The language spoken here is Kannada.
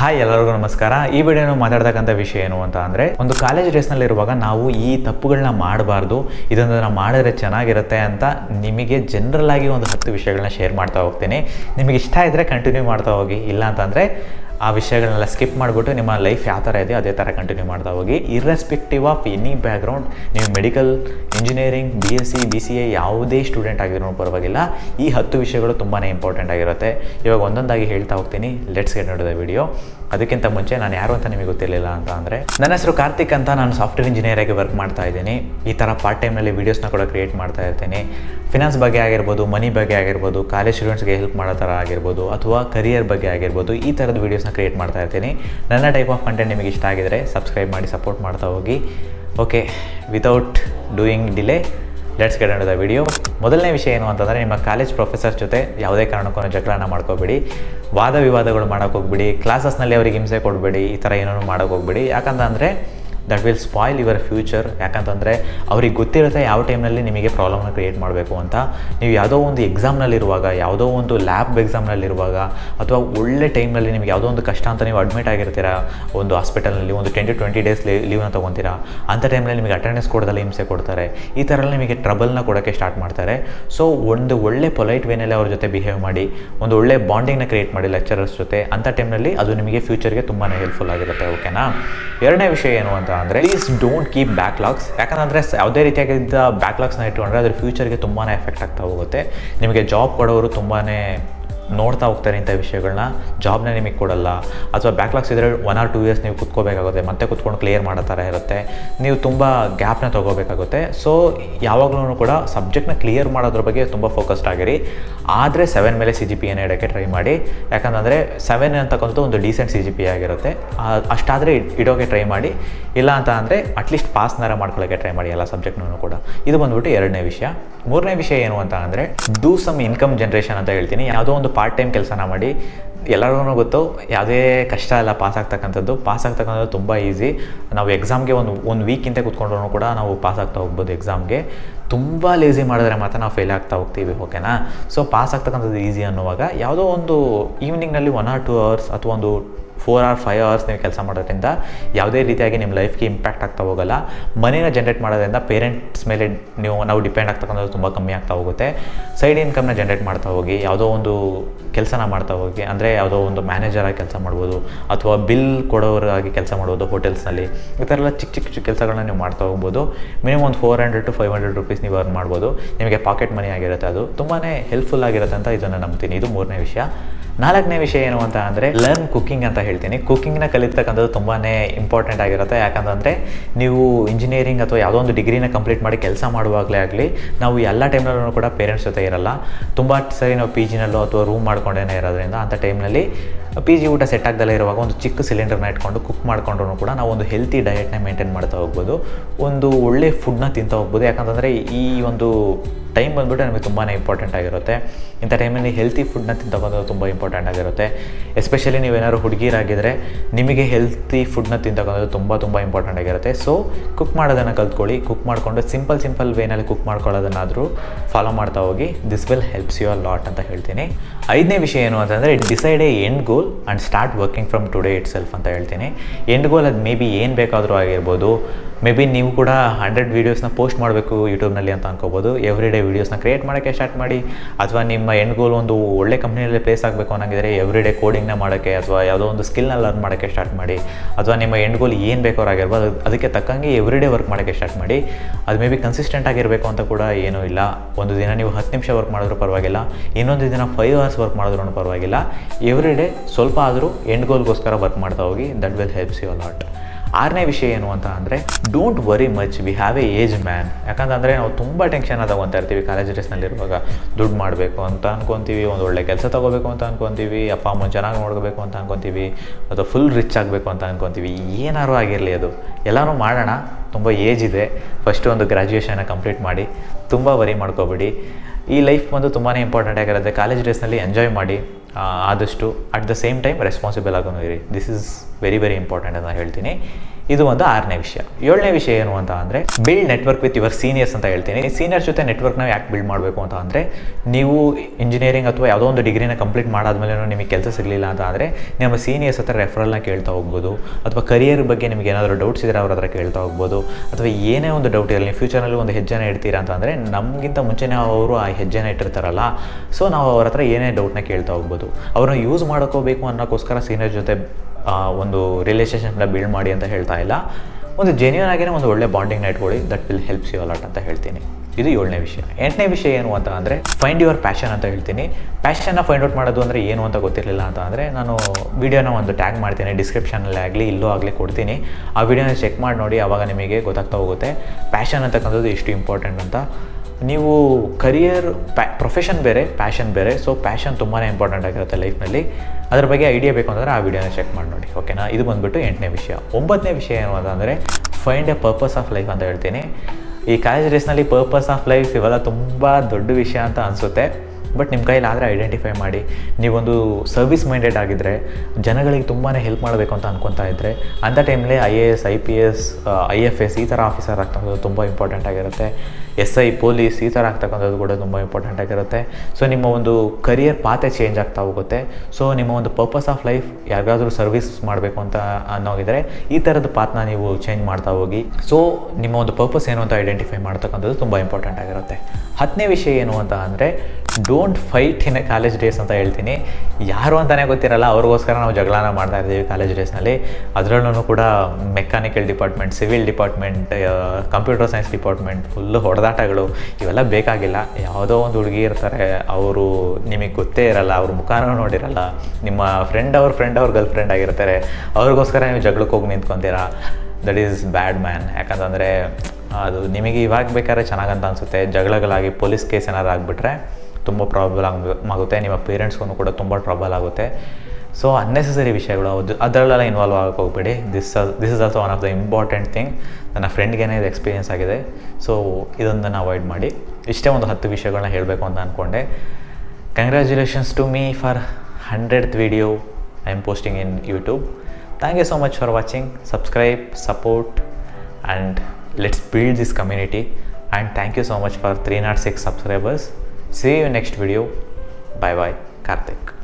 ಹಾಯ್ ಎಲ್ಲರಿಗೂ ನಮಸ್ಕಾರ. ಈ ವಿಡಿಯೋ ಮಾತಾಡ್ತಕ್ಕಂಥ ವಿಷಯ ಏನು ಅಂತ ಅಂದರೆ, ಒಂದು ಕಾಲೇಜ್ ಡೇಸ್ನಲ್ಲಿರುವಾಗ ನಾವು ಈ ತಪ್ಪುಗಳನ್ನ ಮಾಡಬಾರ್ದು ಇದನ್ನು ನಾವು ಮಾಡಿದ್ರೆ ಚೆನ್ನಾಗಿರುತ್ತೆ ಅಂತ ನಿಮಗೆ ಜನರಲ್ ಆಗಿ ಒಂದು ಹತ್ತು ವಿಷಯಗಳನ್ನ ಶೇರ್ ಮಾಡ್ತಾ ಹೋಗ್ತೀನಿ. ನಿಮಗೆ ಇಷ್ಟ ಇದ್ದರೆ ಕಂಟಿನ್ಯೂ ಮಾಡ್ತಾ ಹೋಗಿ. ಇಲ್ಲ ಅಂತಂದರೆ ಆ ವಿಷಯಗಳನ್ನೆಲ್ಲ ಸ್ಕಿಪ್ ಮಾಡಿಬಿಟ್ಟು ನಿಮ್ಮ ಲೈಫ್ ಯಾವ ಥರ ಇದೆ ಅದೇ ಥರ ಕಂಟಿನ್ಯೂ ಮಾಡ್ತಾ ಹೋಗಿ. ಇರ್ರೆಸ್ಪೆಕ್ಟಿವ್ ಆಫ್ ಎನಿ ಬ್ಯಾಕ್ಗ್ರೌಂಡ್ ನೀವು medical engineering B S C B C A ಯಾವುದೇ ಸ್ಟೂಡೆಂಟ್ ಆಗಿದ್ರು ಪರವಾಗಿಲ್ಲ. ಈ ಹತ್ತು ವಿಷಯಗಳು ತುಂಬಾ ಇಂಪಾರ್ಟೆಂಟ್ ಆಗಿರುತ್ತೆ. ಇವಾಗ ಒಂದೊಂದಾಗಿ ಹೇಳ್ತಾ ಹೋಗ್ತೀನಿ. ಲೆಟ್ಸ್ ಗೆಟ್ ನೋಡಿದ ವಿಡಿಯೋ ಅದಕ್ಕಿಂತ ಮುಂಚೆ ನಾನು ಯಾರು ಅಂತ ನಿಮಗೆ ಗೊತ್ತಿರಲಿಲ್ಲ ಅಂತ ಅಂದರೆ, ನನ್ನ ಹೆಸರು ಕಾರ್ತಿಕ್ ಅಂತ ನಾನು ಸಾಫ್ಟ್ವೇರ್ ಇಂಜಿನಿಯರ್ ಆಗಿ ವರ್ಕ್ ಮಾಡ್ತಾ ಇದ್ದೀನಿ. ಈ ಥರ ಪಾರ್ಟ್ ಟೈಮ್ನಲ್ಲಿ ವೀಡಿಯೋಸ್ನ ಕೂಡ ಕ್ರಿಯೇಟ್ ಮಾಡ್ತಾ ಇರ್ತೀನಿ. ಫಿನಾನ್ಸ್ ಬಗ್ಗೆ ಆಗಿರ್ಬೋದು ಮನಿ ಬಗ್ಗೆ ಆಗಿರ್ಬೋದು ಕಾಲೇಜ್ ಸ್ಟೂಡೆಂಟ್ಸ್ಗೆ ಹೆಲ್ಪ್ ಮಾಡೋ ಥರ ಆಗಿರ್ಬೋದು, ಅಥವಾ ಕರಿಯರ್ ಬಗ್ಗೆ ಆಗಿರ್ಬೋದು, ಈ ಥರದ ವೀಡಿಯೋಸ್ನ ಕ್ರಿಯೇಟ್ ಮಾಡ್ತಾ ಇರ್ತೀನಿ. ನನ್ನ ಟೈಪ್ ಆಫ್ ಕಂಟೆಂಟ್ ನಿಮಗೆ ಇಷ್ಟ ಆಗಿದರೆ ಸಬ್ಸ್ಕ್ರೈಬ್ ಮಾಡಿ ಸಪೋರ್ಟ್ ಮಾಡ್ತಾ ಹೋಗಿ. Okay without doing delay let's get the video ಮೊದಲನೇ ವಿಷಯ ಏನು ಅಂತಂದರೆ, ನಿಮ್ಮ ಕಾಲೇಜ್ ಪ್ರೊಫೆಸರ್ ಜೊತೆ ಯಾವುದೇ ಕಾರಣಕ್ಕೂ ಜಗಳನ ಮಾಡ್ಕೋಬೇಡಿ. ವಾದ ವಿವಾದಗಳು ಮಾಡೋಕ್ಕೋಗ್ಬೇಡಿ ಕ್ಲಾಸಸ್ನಲ್ಲಿ ಅವ್ರಿಗೆ ಹಿಂಸೆ ಕೊಡಬೇಡಿ. ಈ ಥರ ಏನೂ ಮಾಡೋಕ್ಕೋಗ್ಬೇಡಿ ಯಾಕಂತಂದರೆ that will spoil your future ಯಾಕಂತಂದರೆ ಅವ್ರಿಗೆ ಗೊತ್ತಿರುತ್ತೆ ಯಾವ ಟೈಮ್ನಲ್ಲಿ ನಿಮಗೆ ಪ್ರಾಬ್ಲಮ್ನ ಕ್ರಿಯೇಟ್ ಮಾಡಬೇಕು ಅಂತ. ನೀವು ಯಾವುದೋ ಒಂದು ಎಕ್ಸಾಮ್ನಲ್ಲಿರುವಾಗ ಯಾವುದೋ ಒಂದು ಲ್ಯಾಬ್ ಎಕ್ಸಾಮ್ನಲ್ಲಿರುವಾಗ ಅಥವಾ ಒಳ್ಳೆ ಟೈಮ್ನಲ್ಲಿ ನಿಮಗೆ ಯಾವುದೋ ಒಂದು ಕಷ್ಟ ಅಂತ ನೀವು ಅಡ್ಮಿಟ್ ಆಗಿರ್ತೀರಾ, ಒಂದು ಹಾಸ್ಪಿಟಲ್ನಲ್ಲಿ ಒಂದು ಟೆನ್ ಟು ಟ್ವೆಂಟಿ ಡೇಸ್ ಲೀವ್ನ ತೊಗೊತೀರಾ ಅಂಥ ಟೈಮಲ್ಲಿ ನಿಮಗೆ ಅಟೆಂಡೆನ್ಸ್ ಕೊಡೋದಲ್ಲ ಹಿಂಸೆ ಕೊಡ್ತಾರೆ. ಈ ಥರ ನಿಮಗೆ ಟ್ರಬಲ್ನ ಕೊಡೋಕ್ಕೆ ಸ್ಟಾರ್ಟ್ ಮಾಡ್ತಾರೆ. ಸೊ ಒಂದು ಒಳ್ಳೆ ಪೊಲೈಟ್ ವೇನಲ್ಲಿ ಅವ್ರ ಜೊತೆ ಬಿಹೇವ್ ಮಾಡಿ, ಒಂದು ಒಳ್ಳೆ ಬಾಂಡಿಂಗ್ನ ಕ್ರಿಯೇಟ್ ಮಾಡಿ ಲೆಕ್ಚರರ್ಸ್ ಜೊತೆ ಅಂಥ ಟೈಮ್ನಲ್ಲಿ ಅದು ನಿಮಗೆ ಫ್ಯೂಚರ್ಗೆ ತುಂಬಾ ಹೆಲ್ಪ್ಫುಲ್ ಆಗಿರುತ್ತೆ ಓಕೆನಾ ಎರಡನೇ ವಿಷಯ ಏನು ಅಂತ? ಅಂದರೆ ಪ್ಲೀಸ್ ಡೋಂಟ್ ಕೀಪ್ ಬ್ಯಾಕ್ಲಾಗ್ಸ್ ಯಾಕಂದರೆ ಯಾವುದೇ ರೀತಿಯಾಗಿದ್ದ ಬ್ಯಾಕ್ಲಾಗ್ಸ್ನ ಇಟ್ಕೊಂಡ್ರೆ ಅದ್ರ ಫ್ಯೂಚರ್ಗೆ ತುಂಬಾ ಎಫೆಕ್ಟ್ ಆಗ್ತಾ ಹೋಗುತ್ತೆ. ನಿಮಗೆ ಜಾಬ್ ಕೊಡೋರು ತುಂಬಾ ನೋಡ್ತಾ ಹೋಗ್ತಾರೆ ಇಂಥ ವಿಷಯಗಳನ್ನ ಜಾಬ್ನ ನಿಮಗೆ ಕೊಡಲ್ಲ. ಅಥವಾ ಬ್ಯಾಕ್ಲಾಗ್ಸ್ ಇದ್ದರೆ ಒನ್ ಆರ್ ಟೂ ಇಯರ್ಸ್ ನೀವು ಕುತ್ಕೋಬೇಕಾಗುತ್ತೆ. ಮತ್ತೆ ಕುತ್ಕೊಂಡು ಕ್ಲಿಯರ್ ಮಾಡೋ ಥರ ಇರುತ್ತೆ. ನೀವು ತುಂಬ ಗ್ಯಾಪ್ನ ತೊಗೋಬೇಕಾಗುತ್ತೆ. ಸೊ ಯಾವಾಗಲೂ ಕೂಡ ಸಬ್ಜೆಕ್ಟ್ನ ಕ್ಲಿಯರ್ ಮಾಡೋದ್ರ ಬಗ್ಗೆ ತುಂಬ ಫೋಕಸ್ಡ್ ಆಗಿರಿ. ಆದರೆ ಸೆವೆನ್ ಮೇಲೆ ಸಿ ಜಿ ಪಿ ಏನು ಇಡೋಕ್ಕೆ ಟ್ರೈ ಮಾಡಿ. ಯಾಕಂತಂದರೆ ಸೆವೆನ್ ಅಂತಕ್ಕಂಥದ್ದು ಒಂದು ಡೀಸೆಂಟ್ ಸಿ ಜಿ ಪಿ ಆಗಿರುತ್ತೆ. ಅಷ್ಟಾದರೆ ಇಡೋಕ್ಕೆ ಟ್ರೈ ಮಾಡಿ. ಇಲ್ಲ ಅಂತ ಅಂದರೆ ಅಟ್ಲೀಸ್ಟ್ ಪಾಸ್ನಾರ ಮಾಡ್ಕೊಳ್ಳೋಕ್ಕೆ ಟ್ರೈ ಮಾಡಿ ಎಲ್ಲ ಸಬ್ಜೆಕ್ಟ್ನೂ ಕೂಡ. ಇದು ಬಂದ್ಬಿಟ್ಟು ಎರಡನೇ ವಿಷಯ. ಮೂರನೇ ವಿಷಯ ಏನು ಅಂತ ಅಂದರೆ ಡೂ ಸಮ್ ಇನ್ಕಮ್ ಜನ್ರೇಷನ್ ಅಂತ ಹೇಳ್ತೀನಿ. ಯಾವುದೋ ಒಂದು ಪಾರ್ಟ್ ಟೈಮ್ ಕೆಲಸನ ಮಾಡಿ ಎಲ್ಲರಿಗೂ ಗೊತ್ತು, ಯಾವುದೇ ಕಷ್ಟ ಇಲ್ಲ ಪಾಸ್ ಆಗ್ತಕ್ಕಂಥದ್ದು ಪಾಸ್ ಆಗ್ತಕ್ಕಂಥದ್ದು ತುಂಬ ಈಸಿ ನಾವು ಎಕ್ಸಾಮ್ಗೆ ಒಂದು ಒಂದು ವೀಕಿಂತ ಕೂತ್ಕೊಂಡ್ರೂ ಕೂಡ ನಾವು ಪಾಸ್ ಆಗ್ತಾ ಹೋಗ್ಬೋದು ಎಕ್ಸಾಮ್ಗೆ ತುಂಬ ಲೇಸಿ ಮಾಡಿದ್ರೆ ಮಾತ್ರ ನಾವು ಫೇಲ್ ಆಗ್ತಾ ಹೋಗ್ತೀವಿ ಓಕೆನಾ ಸೊ ಪಾಸ್ ಆಗ್ತಕ್ಕಂಥದ್ದು ಈಸಿ ಅನ್ನುವಾಗ, ಯಾವುದೋ ಒಂದು ಈವ್ನಿಂಗ್ನಲ್ಲಿ ಒನ್ ಆರ್ ಟೂ ಅವರ್ಸ್ ಅಥವಾ ಒಂದು ಫೋರ್ ಆರ್ ಫೈವ್ ಅವರ್ಸ್ ನೀವು ಕೆಲಸ ಮಾಡೋದ್ರಿಂದ ಯಾವುದೇ ರೀತಿಯಾಗಿ ನಿಮ್ಮ ಲೈಫ್ಗೆ ಇಂಪ್ಯಾಕ್ಟ್ ಆಗ್ತಾ ಹೋಗಲ್ಲ. ಮನಿನ ಜನ್ರೇಟ್ ಮಾಡೋದ್ರಿಂದ ಪೇರೆಂಟ್ಸ್ ಮೇಲೆ ನೀವು, ನಾವು ಡಿಪೆಂಡ್ ಆಗ್ತಕ್ಕಂಥದ್ದು ತುಂಬ ಕಮ್ಮಿ ಆಗ್ತಾ ಹೋಗುತ್ತೆ. ಸೈಡ್ ಇನ್ಕಮ್ನ ಜನ್ರೇಟ್ ಮಾಡ್ತಾ ಹೋಗಿ, ಯಾವುದೋ ಒಂದು ಕೆಲಸನ ಮಾಡ್ತಾ ಹೋಗಿ, ಅಂದರೆ ಯಾವುದೋ ಒಂದು ಮ್ಯಾನೇಜರಾಗಿ ಕೆಲಸ ಮಾಡ್ಬೋದು, ಅಥವಾ ಬಿಲ್ ಕೊಡೋರಾಗಿ ಕೆಲಸ ಮಾಡ್ಬೋದು ಹೋಟೆಲ್ಸ್ನಲ್ಲಿ ಈ ಥರ ಎಲ್ಲ ಚಿಕ್ಕ ಚಿಕ್ಕ ಚಿಕ್ಕ ಕೆಲಸಗಳನ್ನ ನೀವು ಮಾಡ್ತಾ ಹೋಗ್ಬೋದು. ಮಿನಿಮಮ್ ಒಂದು four hundred to five hundred rupees ನೀವು ಅರ್ನ್ ಮಾಡ್ಬೋದು. ನಿಮಗೆ ಪಾಕೆಟ್ ಮನಿ ಆಗಿರುತ್ತೆ ಅದು. ತುಂಬಾ ಹೆಲ್ಪ್ಫುಲ್ ಆಗಿರುತ್ತೆ ಅಂತ ಇದನ್ನು ನಂಬ್ತೀನಿ. ಇದು ಮೂರನೇ ವಿಷಯ. ನಾಲ್ಕನೇ ವಿಷಯ ಏನು ಅಂತ ಅಂದರೆ ಲರ್ನ್ ಕುಕ್ಕಿಂಗ್ ಅಂತ ಹೇಳ್ತೀನಿ. ಕುಕ್ಕಿಂಗ್ನ ಕಲಿತಕ್ಕಂಥದ್ದು ತುಂಬಾ ಇಂಪಾರ್ಟೆಂಟ್ ಆಗಿರುತ್ತೆ. ಯಾಕಂತಂದರೆ, ನೀವು ಇಂಜಿನಿಯರಿಂಗ್ ಅಥವಾ ಯಾವುದೋ ಒಂದು ಡಿಗ್ರಿನ ಕಂಪ್ಲೀಟ್ ಮಾಡಿ ಕೆಲಸ ಮಾಡುವಾಗಲೇ ಆಗಲಿ, ನಾವು ಎಲ್ಲ ಟೈಮ್ನಲ್ಲೂ ಕೂಡ ಪೇರೆಂಟ್ಸ್ ಜೊತೆ ಇರಲ್ಲ. ತುಂಬ ಸರಿ ನಾವು ಪಿ ಜಿನಲ್ಲೋ ಅಥವಾ ರೂಮ್ ಮಾಡ್ಕೊಂಡೇನೆ ಇರೋದ್ರಿಂದ ಅಂಥ ಟೈಮ್ನಲ್ಲಿ ಪಿ ಜಿ ಊಟ ಸೆಟ್ ಆಗದಲ್ಲೇ ಇರುವಾಗ ಒಂದು ಚಿಕ್ಕ ಸಿಲಿಂಡರ್ನ ಇಟ್ಕೊಂಡು ಕುಕ್ ಮಾಡ್ಕೊಂಡ್ರು ಕೂಡ ನಾವು ಒಂದು ಹೆಲ್ತಿ ಡಯೆಟ್ನ ಮೇಂಟೈನ್ ಮಾಡ್ತಾ ಹೋಗ್ಬೋದು. ಒಂದು ಒಳ್ಳೆ ಫುಡ್ನ ತಿಂತಾ ಹೋಗ್ಬೋದು. ಯಾಕಂತಂದರೆ ಈ ಒಂದು ಟೈಮ್ ಬಂದ್ಬಿಟ್ಟು ನಮಗೆ ತುಂಬಾ ಇಂಪಾರ್ಟೆಂಟ್ ಆಗಿರುತ್ತೆ. ಇಂಥ ಟೈಮಲ್ಲಿ ಹೆಲ್ತಿ ಫುಡ್ನ ತಿಂತ ಬಂದದ್ದು ತುಂಬ ಇಂಪಾರ್ಟೆಂಟ್ ಆಗಿರುತ್ತೆ. ಎಸ್ಪೆಷಲಿ ನೀವೇನಾದ್ರು ಹುಡುಗಿರಾಗಿದ್ದರೆ ನಿಮಗೆ ಹೆಲ್ತಿ ಫುಡ್ನ ತಿಂತಕ್ಕಂಥದ್ದು ತುಂಬ ತುಂಬ ಇಂಪಾರ್ಟೆಂಟ್ ಆಗಿರುತ್ತೆ. ಸೊ ಕುಕ್ ಮಾಡೋದನ್ನು ಕಲ್ತ್ಕೊಳ್ಳಿ. ಕುಕ್ ಮಾಡಿಕೊಂಡು ಸಿಂಪಲ್ ಸಿಂಪಲ್ ವೇನಲ್ಲಿ ಕುಕ್ ಮಾಡ್ಕೊಳ್ಳೋದನ್ನಾದರೂ ಫಾಲೋ ಮಾಡ್ತಾ ಹೋಗಿ. This will helps you a lot ಅಂತ ಹೇಳ್ತೀನಿ. ಐದನೇ ವಿಷಯ ಏನು ಅಂತಂದರೆ decide a end goal and start working from today itself ಅಂತ ಹೇಳ್ತೀನಿ. ಎಂಡ್ ಗೋಲ್ ಅದು ಮೇ ಬಿ ಏನು ಬೇಕಾದರೂ ಆಗಿರ್ಬೋದು. ಮೇ ಬಿ ನೀವು ಕೂಡ ಹಂಡ್ರೆಡ್ ವೀಡಿಯೋಸ್ನ ಪೋಸ್ಟ್ ಮಾಡಬೇಕು ಯೂಟ್ಯೂಬ್ನಲ್ಲಿ ಅಂತ ಅನ್ಕೋಬೋದು. ಎವ್ರಿ ಡೇ ವೀಡಿಯೋಸ್ನ ಕ್ರಿಯೇಟ್ ಮಾಡೋಕ್ಕೆ ಸ್ಟಾರ್ಟ್ ಮಾಡಿ. ಅಥವಾ ನಿಮ್ಮ ಎಂಡ್ ಗೋಲ್ ಒಂದು ಒಳ್ಳೆ ಕಂಪ್ನಿಯಲ್ಲಿ ಪ್ಲೇಸ್ ಆಗಬೇಕು ಅನ್ನೋಂಗಿದ್ರೆ ಎವ್ರಿ ಡೇ ಕೋಡಿಂಗ್ನ ಮಾಡೋಕ್ಕೆ ಅಥವಾ ಯಾವುದೋ ಒಂದು ಸ್ಕಿಲ್ನ ಲರ್ನ್ ಮಾಡೋಕ್ಕೆ ಸ್ಟಾರ್ಟ್ ಮಾಡಿ, ಅಥವಾ ನಿಮ್ಮ ಎಂಡ್ ಗೋಲ್ ಏನು ಅದು- ಅದಕ್ಕೆ ತಕ್ಕಂಗೆ ಎವ್ರಿ ಡೇ ವರ್ಕ್ ಮಾಡೋಕ್ಕೆ ಸ್ಟಾರ್ಟ್ ಮಾಡಿ, ಅದು ಮೇ ಬಿ ಕನ್ಸಿಸ್ಟೆಂಟ್ ಆಗಿರಬೇಕು ಅಂತ ಕೂಡ ಏನೂ ಇಲ್ಲ. ಒಂದು ದಿನ ನೀವು ಹತ್ತು ನಿಮಿಷ ವರ್ಕ್ ಮಾಡಿದ್ರೂ ಪರವಾಗಿಲ್ಲ, ಇನ್ನೊಂದು ದಿನ ಫೈವ್ ಅವರ್ಸ್ ವರ್ಕ್ ಮಾಡಿದ್ರೂ ಪರವಾಗಿಲ್ಲ. ಎವ್ರಿ ಡೇ ಸ್ವಲ್ಪ ಆದರೂ ಎಂಡ್ ಗೋಲ್ಗೋಸ್ಕರ ವರ್ಕ್ ಮಾಡ್ತಾ ಹೋಗಿ that will helps you lot ಆರನೇ ವಿಷಯ ಏನು ಅಂತ ಅಂದರೆ don't worry much we have a age man ಯಾಕಂತಂದರೆ ನಾವು ತುಂಬ ಟೆನ್ಷನ್ ತಗೊತಾ ಇರ್ತೀವಿ ಕಾಲೇಜ್ ಡ್ರೆಸ್ನಲ್ಲಿರುವಾಗ ದುಡ್ಡು ಮಾಡಬೇಕು ಅಂತ ಅನ್ಕೊತೀವಿ, ಒಂದು ಒಳ್ಳೆ ಕೆಲಸ ತೊಗೋಬೇಕು ಅಂತ ಅನ್ಕೊತೀವಿ, ಅಪ್ಪ, ಅಮ್ಮ ಚೆನ್ನಾಗಿ ನೋಡ್ಕೋಬೇಕು ಅಂತ ಅನ್ಕೊತೀವಿ, ಅಥವಾ ಫುಲ್ ರಿಚ್ ಆಗಬೇಕು ಅಂತ ಅನ್ಕೊತೀವಿ. ಏನಾರು ಆಗಿರಲಿ ಅದು. ಎಲ್ಲನೂ ಮಾಡೋಣ. ತುಂಬ ಏಜ್ ಇದೆ. ಫಸ್ಟ್ ಒಂದು ಗ್ರ್ಯಾಜುಯೇಷನ್ನ ಕಂಪ್ಲೀಟ್ ಮಾಡಿ. ತುಂಬ ವರಿ ಮಾಡ್ಕೋಬೇಡಿ. ಈ ಲೈಫ್ ಬಂದು ತುಂಬಾ ಇಂಪಾರ್ಟೆಂಟ್ ಆಗಿರುತ್ತೆ. ಕಾಲೇಜ್ ಡೇಸ್ನಲ್ಲಿ ಎಂಜಾಯ್ ಮಾಡಿ. ಆದಷ್ಟು at the same time responsible ಆಗೋನು this is very very important ಅಂತ ಹೇಳ್ತೀನಿ. ಇದು ಒಂದು ಆರನೇ ವಿಷಯ. ಏಳನೇ ವಿಷಯ ಏನು ಅಂತ ಅಂದರೆ build network with your seniors ಅಂತ ಹೇಳ್ತೀನಿ. ಸೀನಿಯರ್ಸ್ ಜೊತೆ ನೆಟ್ವರ್ಕ್ ನಾವು ಯಾಕೆ ಬಿಲ್ಡ್ ಮಾಡಬೇಕು ಅಂತ ಅಂದರೆ, ನೀವು ಇಂಜಿನಿಯರಿಂಗ್ ಅಥವಾ ಯಾವುದೋ ಒಂದು ಡಿಗ್ರಿನ ಕಂಪ್ಲೀಟ್ ಮಾಡಾದ್ಮೇಲೆ ನಿಮಗೆ ಕೆಲಸ ಸಿಗಲಿಲ್ಲ ಅಂತ ಅಂದರೆ, ನಿಮ್ಮ ಸೀನಿಯರ್ಸ್ ಹತ್ರ ರೆಫರಲ್ನ ಕೇಳ್ತಾ ಹೋಗ್ಬೋದು. ಅಥವಾ ಕರಿಯರ್ ಬಗ್ಗೆ ನಿಮಗೆ ಏನಾದರೂ ಡೌಟ್ಸ್ ಇದ್ದರೆ ಅವ್ರ ಹತ್ರ ಕೇಳ್ತಾ ಹೋಗ್ಬೋದು. ಅಥವಾ ಏನೇ ಒಂದು ಡೌಟ್ ಇರಲಿ ಫ್ಯೂಚರ್ನಲ್ಲಿ ಒಂದು ಹೆಜ್ಜೆನ ಇಡ್ತೀರಾ ಅಂತ ಅಂದರೆ, ನಮಗಿಂತ ಮುಂಚೆನೇ ಅವರು ಆ ಹೆಜ್ಜೆನ ಇಟ್ಟಿರ್ತಾರಲ್ಲ. ಸೊ ನಾವು ಅವ್ರ ಹತ್ರ ಏನೇ ಡೌಟ್ನ ಕೇಳ್ತಾ ಹೋಗ್ಬೋದು. ಅವ್ರನ್ನ ಯೂಸ್ ಮಾಡ್ಕೋಬೇಕು ಅನ್ನೋಕ್ಕೋಸ್ಕರ ಸೀನಿಯರ್ ಜೊತೆ ಒಂದು ರಿಲೇಷನ್ಶಿಪ್ನ ಬಿಲ್ಡ್ ಮಾಡಿ ಅಂತ ಹೇಳ್ತಾ ಇಲ್ಲ. ಒಂದು ಜೆನ್ಯೂನ್ ಆಗಿನೇ ಒಂದು ಒಳ್ಳೆ ಬಾಂಡಿಂಗ್ನ ಇಟ್ಕೊಳ್ಳಿ that will helps you a lot ಅಂತ ಹೇಳ್ತೀನಿ. ಇದು ಏಳನೇ ವಿಷಯ. ಎಂಟನೇ ವಿಷಯ ಏನು ಅಂತ ಅಂದರೆ ಫೈಂಡ್ ಯುವರ್ ಪ್ಯಾಷನ್ ಅಂತ ಹೇಳ್ತೀನಿ. ಪ್ಯಾಷನ್ನ ಫೈಂಡ್ ಔಟ್ ಮಾಡೋದು ಅಂದರೆ ಏನು ಅಂತ ಗೊತ್ತಿರಲಿಲ್ಲ ಅಂತ ಅಂದರೆ, ನಾನು ವೀಡಿಯೋನ ಒಂದು ಟ್ಯಾಗ್ ಮಾಡ್ತೀನಿ ಡಿಸ್ಕ್ರಿಪ್ಷನಲ್ಲಿ ಆಗಲಿ, ಇಲ್ಲೂ ಆಗಲಿ ಕೊಡ್ತೀನಿ. ಆ ವಿಡಿಯೋನ ಚೆಕ್ ಮಾಡಿ ನೋಡಿ ಆವಾಗ ನಿಮಗೆ ಗೊತ್ತಾಗ್ತಾ ಹೋಗುತ್ತೆ. ಪ್ಯಾಷನ್ ಅಂತಕ್ಕಂಥದ್ದು ಎಷ್ಟು ಇಂಪಾರ್ಟೆಂಟ್ ಅಂತ. ನೀವು ಕರಿಯರ್ ಪ್ಯಾ ಪ್ರೊಫೆಷನ್ ಬೇರೆ ಪ್ಯಾಷನ್ ಬೇರೆ ಸೊ ಪ್ಯಾಷನ್ ತುಂಬಾ ಇಂಪಾರ್ಟೆಂಟ್ ಆಗಿರುತ್ತೆ ಲೈಫ್ನಲ್ಲಿ ಅದ್ರ ಬಗ್ಗೆ ಐಡಿಯಾ ಬೇಕು ಅಂತಂದರೆ ಆ ವಿಡಿಯೋನ ಚೆಕ್ ಮಾಡಿ ನೋಡಿ ಓಕೆನಾ ಇದು ಬಂದುಬಿಟ್ಟು ಎಂಟನೇ ವಿಷಯ. ಒಂಬತ್ತನೇ ವಿಷಯ ಏನು ಅಂತಂದರೆ find a purpose of life ಅಂತ ಹೇಳ್ತೀನಿ. ಈ ಕಾಲೇಜ್ ಡೇಸ್ನಲ್ಲಿ ಪರ್ಪಸ್ ಆಫ್ ಲೈಫ್ ಇವೆಲ್ಲ ತುಂಬ ದೊಡ್ಡ ವಿಷಯ ಅಂತ ಅನಿಸುತ್ತೆ. ಬಟ್ ನಿಮ್ಮ ಕೈಲಾದರೆ ಐಡೆಂಟಿಫೈ ಮಾಡಿ. ನೀವೊಂದು ಸರ್ವಿಸ್ ಮೈಂಡೆಡ್ ಆಗಿದ್ದರೆ ಜನಗಳಿಗೆ ತುಂಬಾ ಹೆಲ್ಪ್ ಮಾಡಬೇಕು ಅಂತ ಅನ್ಕೊತಾ ಇದ್ದರೆ ಅಂಥ ಟೈಮಲ್ಲಿ I A S I P S I F S ಈ ಥರ ಆಫೀಸರ್ ಆಗ್ತಕ್ಕಂಥದ್ದು ತುಂಬ ಇಂಪಾರ್ಟೆಂಟ್ ಆಗಿರುತ್ತೆ. ಎಸ್ ಐ ಪೊಲೀಸ್ ಈ ಥರ ಆಗ್ತಕ್ಕಂಥದ್ದು ಕೂಡ ತುಂಬ ಇಂಪಾರ್ಟೆಂಟ್ ಆಗಿರುತ್ತೆ. ಸೊ ನಿಮ್ಮ ಒಂದು ಕರಿಯರ್ ಪಾತೆ ಚೇಂಜ್ ಆಗ್ತಾ ಹೋಗುತ್ತೆ. ಸೊ ನಿಮ್ಮ ಒಂದು ಪರ್ಪಸ್ ಆಫ್ ಲೈಫ್ ಯಾರಿಗಾದರೂ ಸರ್ವಿಸ್ ಮಾಡಬೇಕು ಅಂತ ಅನ್ನೋಗಿದ್ರೆ ಈ ಥರದ ಪಾತ್ನ ನೀವು ಚೇಂಜ್ ಮಾಡ್ತಾ ಹೋಗಿ. ಸೊ ನಿಮ್ಮ ಒಂದು ಪರ್ಪಸ್ ಏನು ಅಂತ ಐಡೆಂಟಿಫೈ ಮಾಡ್ತಕ್ಕಂಥದ್ದು ತುಂಬ ಇಂಪಾರ್ಟೆಂಟ್ ಆಗಿರುತ್ತೆ. ಹತ್ತನೇ ವಿಷಯ ಏನು ಅಂತ ಅಂದರೆ don't fight in a college days ಅಂತ ಹೇಳ್ತೀನಿ. ಯಾರು ಅಂತಲೇ ಗೊತ್ತಿರಲ್ಲ, ಅವ್ರಿಗೋಸ್ಕರ ನಾವು ಜಗಳನ ಮಾಡ್ತಾ ಇದ್ದೀವಿ ಕಾಲೇಜ್ ಡೇಸ್ನಲ್ಲಿ ಅದರಲ್ಲೂ ಕೂಡ mechanical department civil department computer science department full ಹೊಡೆದಾಟಗಳು, ಇವೆಲ್ಲ ಬೇಕಾಗಿಲ್ಲ. ಯಾವುದೋ ಒಂದು ಹುಡುಗಿ ಇರ್ತಾರೆ, ಅವರು ನಿಮಗೆ ಗೊತ್ತೇ ಇರಲ್ಲ, ಅವ್ರ ಮುಖಾನೂ ನೋಡಿರಲ್ಲ. ನಿಮ್ಮ ಫ್ರೆಂಡ್ ಅವ್ರ ಫ್ರೆಂಡ್ ಅವ್ರ ಗರ್ಲ್ ಫ್ರೆಂಡ್ ಆಗಿರ್ತಾರೆ, ಅವ್ರಿಗೋಸ್ಕರ ನೀವು ಜಗಳಕ್ಕೆ ಹೋಗಿ ನಿಂತ್ಕೊತೀರಾ? ದಟ್ ಈಸ್ ಬ್ಯಾಡ್ ಮ್ಯಾನ್ ಯಾಕಂತಂದರೆ ಅದು ನಿಮಗೆ ಇವಾಗ ಬೇಕಾದ್ರೆ ಚೆನ್ನಾಗಂತ ಅನಿಸುತ್ತೆ. ಜಗಳಗಳಾಗಿ ಪೊಲೀಸ್ ಕೇಸ್ ಏನಾದ್ರು ಆಗಿಬಿಟ್ರೆ ತುಂಬ ಪ್ರಾಬ್ಲಮ್ ಆಗ ಆಗುತ್ತೆ. ನಿಮ್ಮ ಪೇರೆಂಟ್ಸ್ಗೂ ಕೂಡ ತುಂಬ ಟ್ರಬಲ್ ಆಗುತ್ತೆ. ಸೊ ಅನ್ನೆಸೆಸರಿ ವಿಷಯಗಳು. ಅದು ಅದರಲ್ಲೆಲ್ಲ ಇನ್ವಾಲ್ವ್ ಆಗಕ್ಕೆ ಹೋಗ್ಬೇಡಿ. This this is also one of the important thing ನನ್ನ ಫ್ರೆಂಡ್ಗೇನೆ ಇದು ಎಕ್ಸ್ಪೀರಿಯೆನ್ಸ್ ಆಗಿದೆ. ಸೊ ಇದೊಂದನ್ನು ಅವಾಯ್ಡ್ ಮಾಡಿ. ಇಷ್ಟೇ ಒಂದು ಹತ್ತು ವಿಷಯಗಳನ್ನ ಹೇಳಬೇಕು ಅಂತ ಅಂದ್ಕೊಂಡೆ congratulations to me for hundred video I am posting in YouTube thank you so much for watching subscribe support and let's build this community and thank you so much for three not six subscribers See you in next video. Bye bye, Karthik.